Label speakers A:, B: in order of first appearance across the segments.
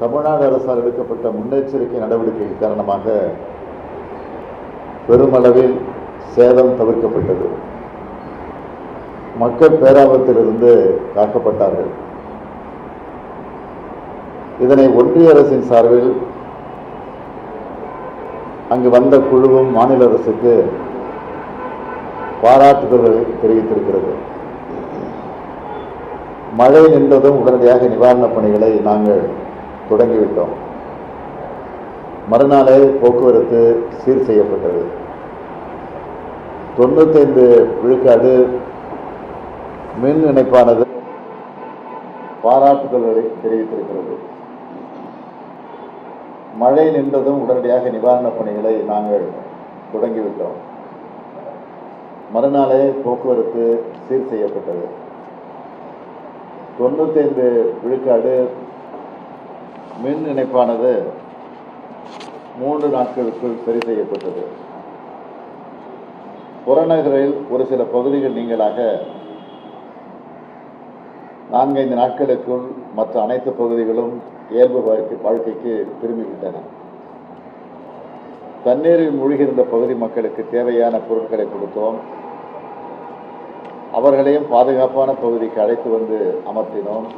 A: தமிழ்நாடு அரசால் எடுக்கப்பட்ட முன்னெச்சரிக்கை நடவடிக்கை காரணமாக பெருமளவில் சேதம் தவிர்க்கப்பட்டது. மக்கள் பேராபத்திலிருந்து காக்கப்பட்டார்கள். இதனை ஒன்றிய அரசின் சார்பில் அங்கு வந்த குழுவும் மாநில அரசுக்கு பாராட்டுதல்களை தெரிவித்திருக்கிறது. மழை நின்றதும் உடனடியாக நிவாரணப் பணிகளை நாங்கள் தொடங்கிவிட்டோம். மறுநாளே போக்குவரத்து சீர் செய்யப்பட்டது. தொண்ணூத்தைந்து விழுக்காடு மின் இணைப்பானது பாராட்டுதல்களை தெரிவித்திருக்கிறது. மழை நின்றதும் உடனடியாக நிவாரணப் பணிகளை நாங்கள் தொடங்கிவிட்டோம். மறுநாளே போக்குவரத்து சீர் செய்யப்பட்டது. தொண்ணூத்தைந்து விழுக்காடு மின் இணைப்பானது மூன்று நாட்களுக்குள் சரி செய்யப்பட்டது. புறநகரில் ஒரு சில பகுதிகள் நீங்களாக நான்கைந்து நாட்களுக்குள் மற்ற அனைத்து பகுதிகளும் இயல்பு வாழ்க்கை வாழ்க்கைக்கு திரும்பிவிட்டன. தண்ணீரில் மூழ்கியிருந்த பகுதி மக்களுக்கு தேவையான பொருட்களை கொடுத்தோம். அவர்களையும் பாதுகாப்பான பகுதிக்கு அழைத்து வந்து அமர்த்தினோம்.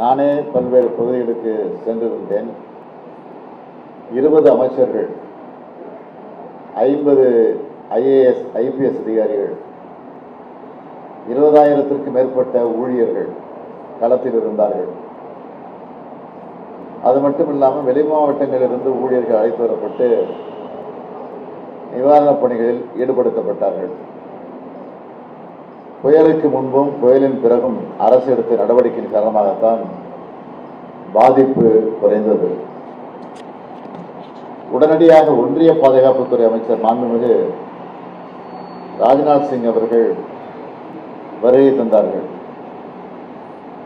A: நானே பல்வேறு பகுதிகளுக்கு சென்றிருந்தேன். இருபது அமைச்சர்கள் ஐம்பது ஐஏஎஸ் ஐபிஎஸ் அதிகாரிகள் இருபதாயிரத்திற்கு மேற்பட்ட ஊழியர்கள் களத்தில் இருந்தார்கள். அது மட்டும் இல்லாமல் வெளி மாவட்டங்களிலிருந்து ஊழியர்கள் அழைத்து வரப்பட்டு நிவாரணப் பணிகளில் ஈடுபடுத்தப்பட்டார்கள். புயலுக்கு முன்பும் புயலின் பிறகும் அரசு எடுத்த நடவடிக்கையின் காரணமாகத்தான் பாதிப்பு குறைந்தது. உடனடியாக ஒன்றிய பாதுகாப்புத்துறை அமைச்சர் மாண்புமிகு ராஜ்நாத் சிங் அவர்கள் வருகை தந்தார்கள்.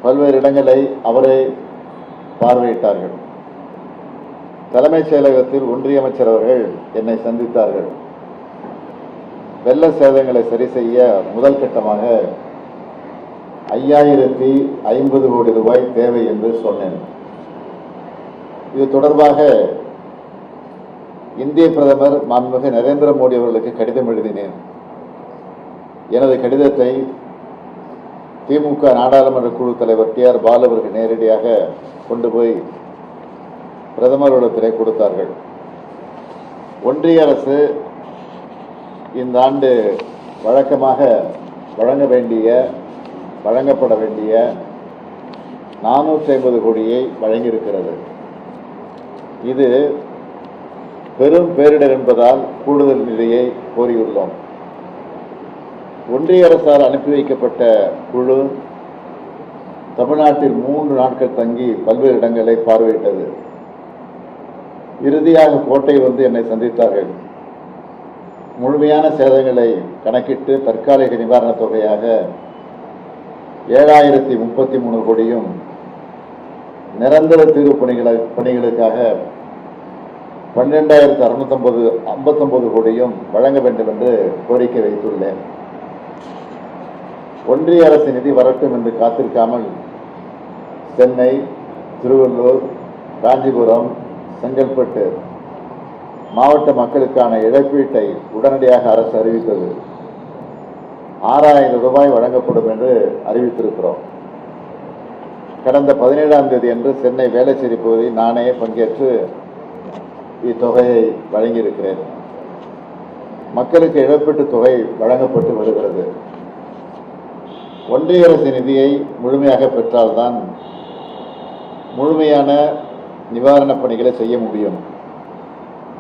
A: பல்வேறு இடங்களை அவரை பார்வையிட்டார்கள். தலைமைச் செயலகத்தில் ஒன்றிய அமைச்சர் அவர்கள் என்னை சந்தித்தார்கள். வெள்ள சேதங்களை சரி செய்ய முதல் கட்டமாக ஐயாயிரத்தி ஐம்பது கோடி ரூபாய் தேவை என்று சொன்னேன். இது தொடர்பாக இந்திய பிரதமர் மாண்புமிகு நரேந்திர மோடி அவர்களுக்கு கடிதம் எழுதினேன். எனது கடிதத்தை திமுக நாடாளுமன்ற குழு தலைவர் டி ஆர் பாலு அவர்கள் நேரடியாக கொண்டு போய் பிரதமரிடத்திலே கொடுத்தார்கள். ஒன்றிய அரசு இந்த ஆண்டு வழக்கமாக வழங்க வேண்டிய வழங்கப்பட வேண்டிய நானூற்றி ஐம்பது கோடியை வழங்கியிருக்கிறது. இது பெரும் பேரிடர் என்பதால் கூடுதல் நிதியை கோரியுள்ளோம். ஒன்றிய அரசால் அனுப்பி வைக்கப்பட்ட குழு தமிழ்நாட்டில் மூன்று நாட்கள் தங்கி பல்வேறு இடங்களை பார்வையிட்டது. இறுதியாக கோட்டை வந்து என்னை சந்தித்தார்கள். முழுமையான சேதங்களை கணக்கிட்டு தற்காலிக நிவாரணத் தொகையாக ஏழாயிரத்தி முப்பத்தி மூணு கோடியும் நிரந்தர தீர்வு பணிகளை பணிகளுக்காக பன்னெண்டாயிரத்து அறுநூத்தொம்பது ஐம்பத்தொம்பது கோடியும் வழங்க வேண்டும் என்று கோரிக்கை வைத்துள்ளேன். ஒன்றிய அரசு நிதி வரட்டும் என்று காத்திருக்காமல் சென்னை திருவள்ளூர் காஞ்சிபுரம் செங்கல்பட்டு மாவட்ட மக்களுக்கான இழப்பீட்டை உடனடியாக அரசு அறிவித்தது. ஆறாயிரம் ரூபாய் வழங்கப்படும் என்று அறிவித்திருக்கிறோம். கடந்த பதினேழாம் தேதி அன்று சென்னை வேளச்சேரி பகுதியில் நானே பங்கேற்று இத்தொகையை வழங்கியிருக்கிறேன். மக்களுக்கு இழப்பீட்டுத் தொகை வழங்கப்பட்டு வருகிறது. ஒன்றிய அரசு நிதியை முழுமையாக பெற்றால்தான் முழுமையான நிவாரணப் பணிகளை செய்ய முடியும்.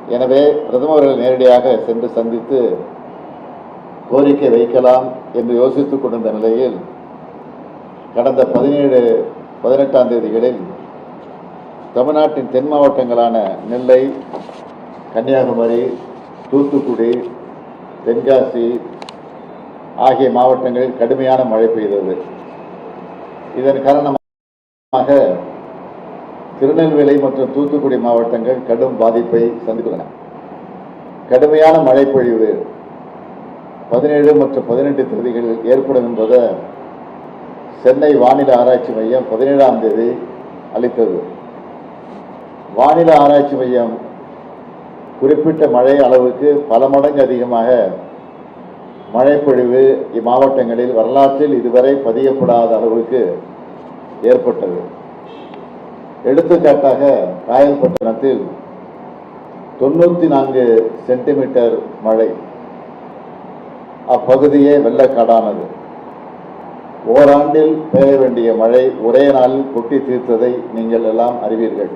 A: எனவே பிரதமர்கள் நேரடியாக சென்று சந்தித்து கோரிக்கை வைக்கலாம் என்று யோசித்துக் கொண்டிருந்த நிலையில் கடந்த பதினேழு பதினெட்டாம் தேதிகளில் தமிழ்நாட்டின் தென் மாவட்டங்களான நெல்லை கன்னியாகுமரி தூத்துக்குடி தென்காசி ஆகிய மாவட்டங்களில் கடுமையான மழை பெய்தது. இதன் காரணமாக திருநெல்வேலி மற்றும் தூத்துக்குடி மாவட்டங்கள் கடும் பாதிப்பை சந்தித்துள்ளன. கடுமையான மழை பொழிவு பதினேழு மற்றும் பதினெட்டு தேதிகளில் ஏற்படும் என்பதை சென்னை வானிலை ஆராய்ச்சி மையம் பதினேழாம் தேதி அளித்தது. வானிலை ஆராய்ச்சி மையம் குறிப்பிட்ட மழை அளவுக்கு பல மடங்கு அதிகமாக மழைப்பொழிவு இம்மாவட்டங்களில் வரலாற்றில் இதுவரை பதியப்படாத அளவுக்கு ஏற்பட்டது. எடுத்துக்காட்டாக காயல்பட்டினத்தில் தொண்ணூற்றி நான்கு சென்டிமீட்டர் மழை. அப்பகுதியே வெள்ளக்காடானது. ஓராண்டில் பெய்ய வேண்டிய மழை ஒரே நாளில் கொட்டி தீர்த்ததை நீங்கள் எல்லாம் அறிவீர்கள்.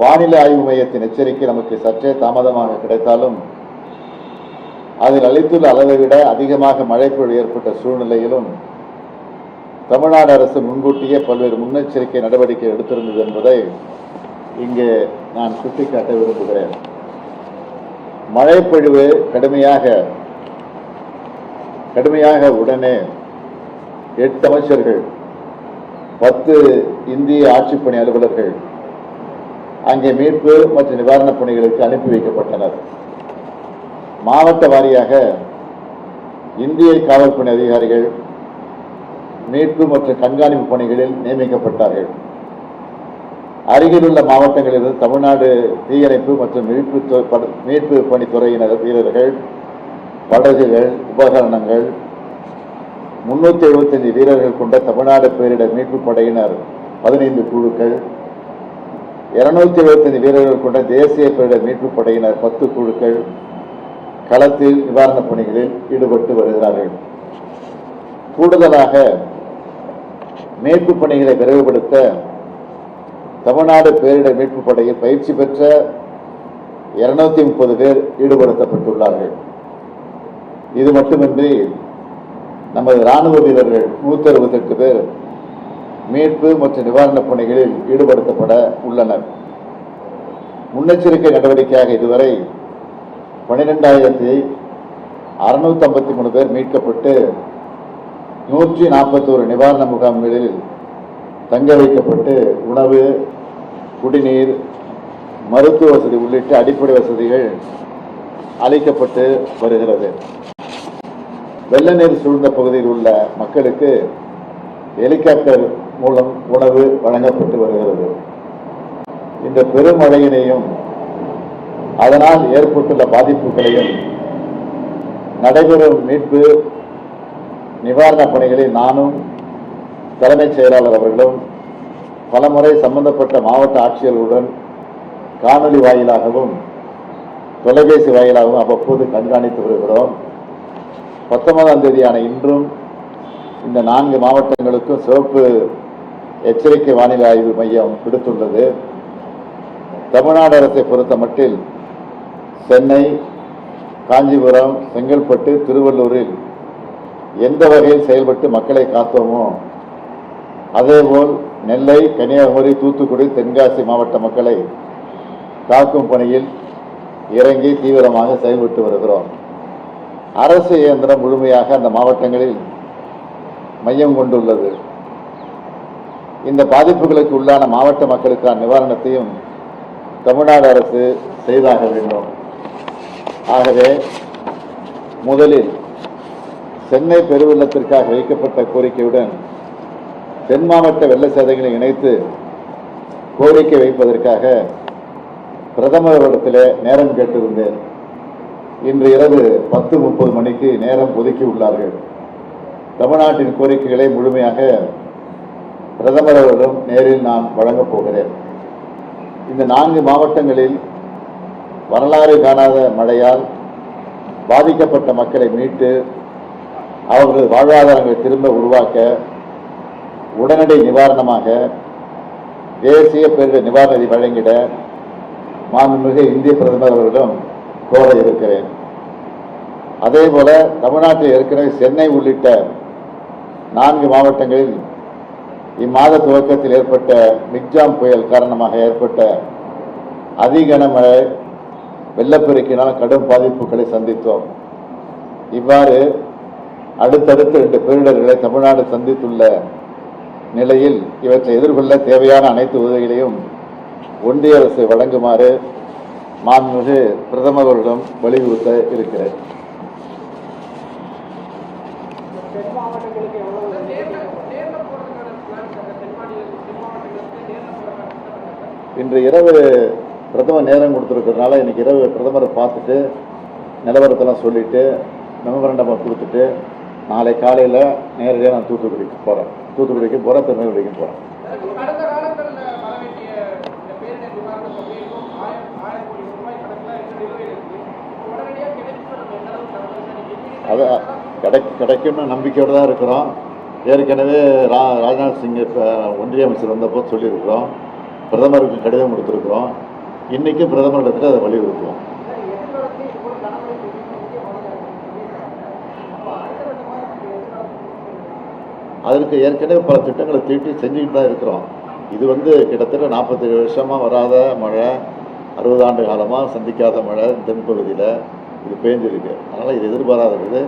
A: வானிலை ஆய்வு மையத்தின் எச்சரிக்கை நமக்கு சற்றே தாமதமாக கிடைத்தாலும் அதில் அளித்துள்ள அளவை விட அதிகமாக மழைப்பொழிவு ஏற்பட்ட சூழ்நிலையிலும் தமிழ்நாடு அரசு முன்கூட்டியே பல்வேறு முன்னெச்சரிக்கை நடவடிக்கை எடுத்திருந்தது என்பதை இங்கே நான் சுட்டிக்காட்ட விரும்புகிறேன். மழைப்பொழிவு கடுமையாக கடுமையாக உடனே எட்டு அமைச்சர்கள் பத்து இந்திய ஆட்சிப்பணி அலுவலர்கள் அங்கே மீட்பு மற்றும் நிவாரணப் பணிகளுக்கு அனுப்பி வைக்கப்பட்டனர். மாவட்ட வாரியாக இந்திய காவல்பணி அதிகாரிகள் மீட்பு மற்றும் கண்காணிப்பு பணிகளில் நியமிக்கப்பட்டார்கள். அருகிலுள்ள மாவட்டங்களிலிருந்து தமிழ்நாடு தீயணைப்பு மற்றும் மீட்பு பட- மீட்பு பணித்துறையினர் வீரர்கள் படகுகள் உபகரணங்கள் முன்னூற்றி எழுபத்தஞ்சு வீரர்கள் கொண்ட தமிழ்நாடு பேரிடர் மீட்பு படையினர் பதினைந்து குழுக்கள் இருநூத்தி எழுபத்தஞ்சு வீரர்கள் கொண்ட தேசிய பேரிடர் மீட்பு படையினர் பத்து குழுக்கள் களத்தில் நிவாரணப் பணிகளில் ஈடுபட்டு வருகிறார்கள். கூடுதலாக மீட்பு பணிகளை விரைவுபடுத்த தமிழ்நாடு பேரிடர் மீட்பு படையில் பயிற்சி பெற்ற இருநூத்தி முப்பது பேர் ஈடுபடுத்தப்பட்டுள்ளார்கள். இது மட்டுமின்றி நமது ராணுவ வீரர்கள் நூத்தி அறுபத்தெட்டு பேர் மீட்பு மற்றும் நிவாரணப் பணிகளில் ஈடுபடுத்தப்பட உள்ளனர். முன்னெச்சரிக்கை நடவடிக்கையாக இதுவரை பன்னிரெண்டாயிரத்தி அறுநூத்தி ஐம்பத்தி மூணு பேர் மீட்கப்பட்டு நூற்றி நாற்பத்தோரு நிவாரண முகாம்களில் தங்க வைக்கப்பட்டு உணவு குடிநீர் மருத்துவ வசதி உள்ளிட்ட அடிப்படை வசதிகள் அளிக்கப்பட்டு வருகிறது. வெள்ள நீர் சூழ்ந்த பகுதியில் உள்ள மக்களுக்கு ஹெலிகாப்டர் மூலம் உணவு வழங்கப்பட்டு வருகிறது. இந்த பெருமழையினையும் அதனால் ஏற்பட்டுள்ள பாதிப்புகளையும் நடைபெறும் மீட்பு நிவாரணப் பணிகளில் நானும் தலைமைச் செயலாளர் அவர்களும் பலமுறை சம்பந்தப்பட்ட மாவட்ட ஆட்சியர்களுடன் காணொலி வாயிலாகவும் தொலைபேசி வாயிலாகவும் அவ்வப்போது கண்காணித்து வருகிறோம். பத்தொன்பதாம் தேதியான இன்றும் இந்த நான்கு மாவட்டங்களுக்கும் சிவப்பு எச்சரிக்கை வானிலை ஆய்வு மையம் விடுத்துள்ளது. தமிழ்நாடு அரசை பொறுத்த மட்டில் சென்னை காஞ்சிபுரம் செங்கல்பட்டு திருவள்ளூரில் எந்த வகையில் செயல்பட்டு மக்களை காத்தோமோ அதேபோல் நெல்லை கன்னியாகுமரி தூத்துக்குடி தென்காசி மாவட்ட மக்களை காக்கும் பணியில் இறங்கி தீவிரமாக செயல்பட்டு வருகிறோம். அரசு இயந்திரம் முழுமையாக அந்த மாவட்டங்களில் மையம் கொண்டுள்ளது. இந்த பாதிப்புகளுக்கு உள்ளான மாவட்ட மக்களுக்கான நிவாரணத்தையும் தமிழ்நாடு அரசு செய்தாக வேண்டும். ஆகவே முதலில் சென்னை பெருவெள்ளத்திற்காக வைக்கப்பட்ட கோரிக்கையுடன் தென் மாவட்ட வெள்ள சேதங்களை இணைத்து கோரிக்கை வைப்பதற்காக பிரதமரிடத்திலே நேரம் கேட்டிருந்தேன். இன்று இரவு பத்து முப்பது மணிக்கு நேரம் ஒதுக்கி உள்ளார்கள். தமிழ்நாட்டின் கோரிக்கைகளை முழுமையாக பிரதமர் அவரிடம் நேரில் நான் வழங்கப் போகிறேன். இந்த நான்கு மாவட்டங்களில் வரலாறு காணாத மழையால் பாதிக்கப்பட்ட மக்களை மீட்டு அவர்களது வாழ்வாதாரங்களை திரும்ப உருவாக்க உடனடி நிவாரணமாக தேசிய பேரிடர் நிவாரண நிதி வழங்கிட மாண்புமிகு இந்திய பிரதமர் அவர்களிடம் கோர இருக்கிறேன். அதே போல தமிழ்நாட்டில் ஏற்கனவே சென்னை உள்ளிட்ட நான்கு மாவட்டங்களில் இம்மாத துவக்கத்தில் ஏற்பட்ட மிக்ஜாம் புயல் காரணமாக ஏற்பட்ட அதிகனமழை வெள்ளப்பெருக்கினால் கடும் பாதிப்புகளை சந்தித்தோம். இவ்வாறு அடுத்தடுத்து ரெண்டு பேரிடர்களை தமிழ்நாடு சந்தித்துள்ள நிலையில் இவற்றை எதிர்கொள்ள தேவையான அனைத்து உதவிகளையும் ஒன்றிய அரசு வழங்குமாறு மாண்புமிகு பிரதமர்களிடம் வலியுறுத்த இருக்கிறேன். இன்று இரவு பிரதமர் நேரம் கொடுத்துருக்கிறதுனால இன்னைக்கு இரவு பிரதமரை பார்த்துட்டு நிலவரத்தெல்லாம் சொல்லிட்டு மெமரண்டமாக கொடுத்துட்டு நாளை காலையில் நேரடியாக நான் தூத்துக்குடிக்கு போகிறேன் தூத்துக்குடிக்கு போகிறேன் திருநெல்வேலிக்கு போகிறேன் அது கிடை கிடைக்கும்னு நம்பிக்கையோடு தான் இருக்கிறோம். ஏற்கனவே ரா ராஜ்நாத் சிங் இப்போ ஒன்றிய அமைச்சர் வந்தப்போ சொல்லியிருக்கிறோம். பிரதமருக்கு கடிதம் கொடுத்துருக்குறோம். இன்றைக்கும் பிரதமரிடத்தில் அதை வலியுறுத்துவோம். அதற்கு ஏற்கனவே பல திட்டங்களை தீட்டி செஞ்சுக்கிட்டு தான் இருக்கிறோம். இது வந்து கிட்டத்தட்ட நாற்பத்தேழு வருஷமாக வராத மழை அறுபது ஆண்டு காலமாக சந்திக்காத மழை தென்பகுதியில் இது பேஞ்சிருக்கு அதனால் இது எதிர்பாராதது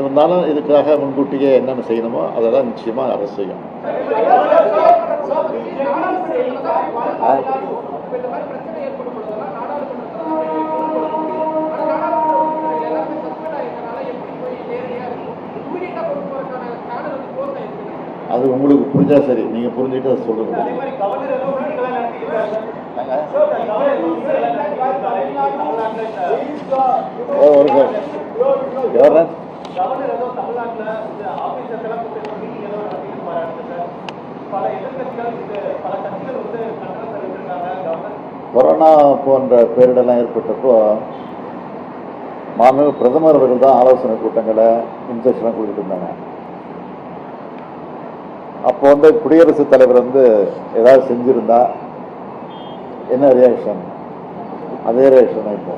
A: இருந்தாலும் இதுக்காக முன்கூட்டியே என்னென்ன செய்யணுமோ அதெல்லாம் நிச்சயமாக அரசு செய்யும். போறாங்க உங்களுக்கு புரிஞ்சா சரி.
B: இது புரிஞ்சுட்டு கட்சிகள்
A: கொரோனா போன்ற பேரிடெல்லாம் ஏற்பட்டப்போ மாண்பு பிரதமர் அவர்கள் தான் ஆலோசனை கூட்டங்களை இன்ஸ்ட்ரக்ஷன்லாம் கொடுத்துட்டு இருந்தாங்க. அப்போ வந்து குடியரசுத் தலைவர் வந்து ஏதாவது செஞ்சிருந்தா என்ன ரியாக்ஷன் அதே ரியாக்ஷன் இப்போ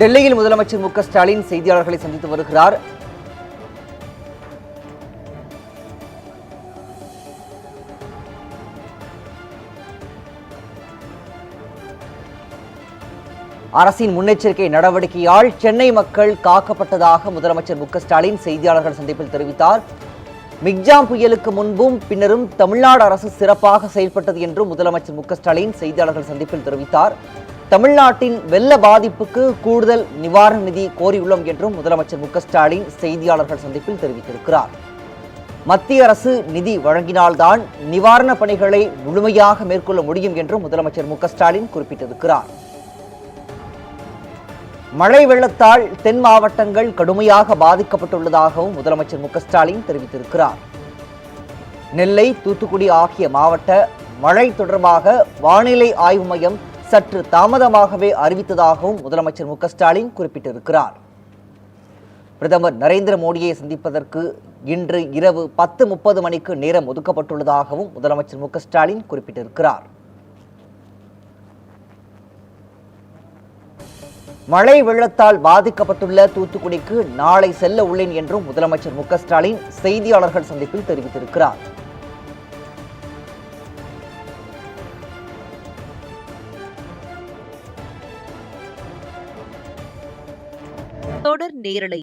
C: டெல்லியில் முதலமைச்சர் மு க ஸ்டாலின் செய்தியாளர்களை சந்தித்து வருகிறார். அரசின் முன்னெச்சரிக்கை நடவடிக்கையால் சென்னை மக்கள் காக்கப்பட்டதாக முதலமைச்சர் மு ஸ்டாலின் செய்தியாளர்கள் சந்திப்பில் தெரிவித்தார். மிக்ஜாம் புயலுக்கு முன்பும் பின்னரும் தமிழ்நாடு அரசு சிறப்பாக செயல்பட்டது என்றும் முதலமைச்சர் மு ஸ்டாலின் செய்தியாளர்கள் சந்திப்பில் தெரிவித்தார். தமிழ்நாட்டின் வெள்ள பாதிப்புக்கு கூடுதல் நிவாரண நிதி கோரியுள்ளோம் என்றும் முதலமைச்சர் மு ஸ்டாலின் செய்தியாளர்கள் சந்திப்பில் தெரிவித்திருக்கிறார். மத்திய அரசு நிதி வழங்கினால்தான் நிவாரணப் பணிகளை முழுமையாக மேற்கொள்ள முடியும் என்றும் முதலமைச்சர் மு ஸ்டாலின் குறிப்பிட்டிருக்கிறார். மழை வெள்ளத்தால் தென் மாவட்டங்கள் கடுமையாக பாதிக்கப்பட்டுள்ளதாகவும் முதலமைச்சர் மு ஸ்டாலின் தெரிவித்திருக்கிறார். நெல்லை தூத்துக்குடி ஆகிய மாவட்ட மழை தொடர்பாக வானிலை ஆய்வு மையம் சற்று தாமதமாகவே அறிவித்ததாகவும் முதலமைச்சர் மு ஸ்டாலின் குறிப்பிட்டிருக்கிறார். பிரதமர் நரேந்திர மோடியை சந்திப்பதற்கு இன்று இரவு பத்து முப்பது மணிக்கு நேரம் ஒதுக்கப்பட்டுள்ளதாகவும் முதலமைச்சர் மு ஸ்டாலின் குறிப்பிட்டிருக்கிறார். மழை வெள்ளத்தால் பாதிக்கப்பட்டுள்ள தூத்துக்குடிக்கு நாளை செல்ல உள்ளேன் என்றும் முதலமைச்சர் மு ஸ்டாலின் செய்தியாளர்கள் சந்திப்பில் தெரிவித்திருக்கிறார்.
D: தொடர் நேரலை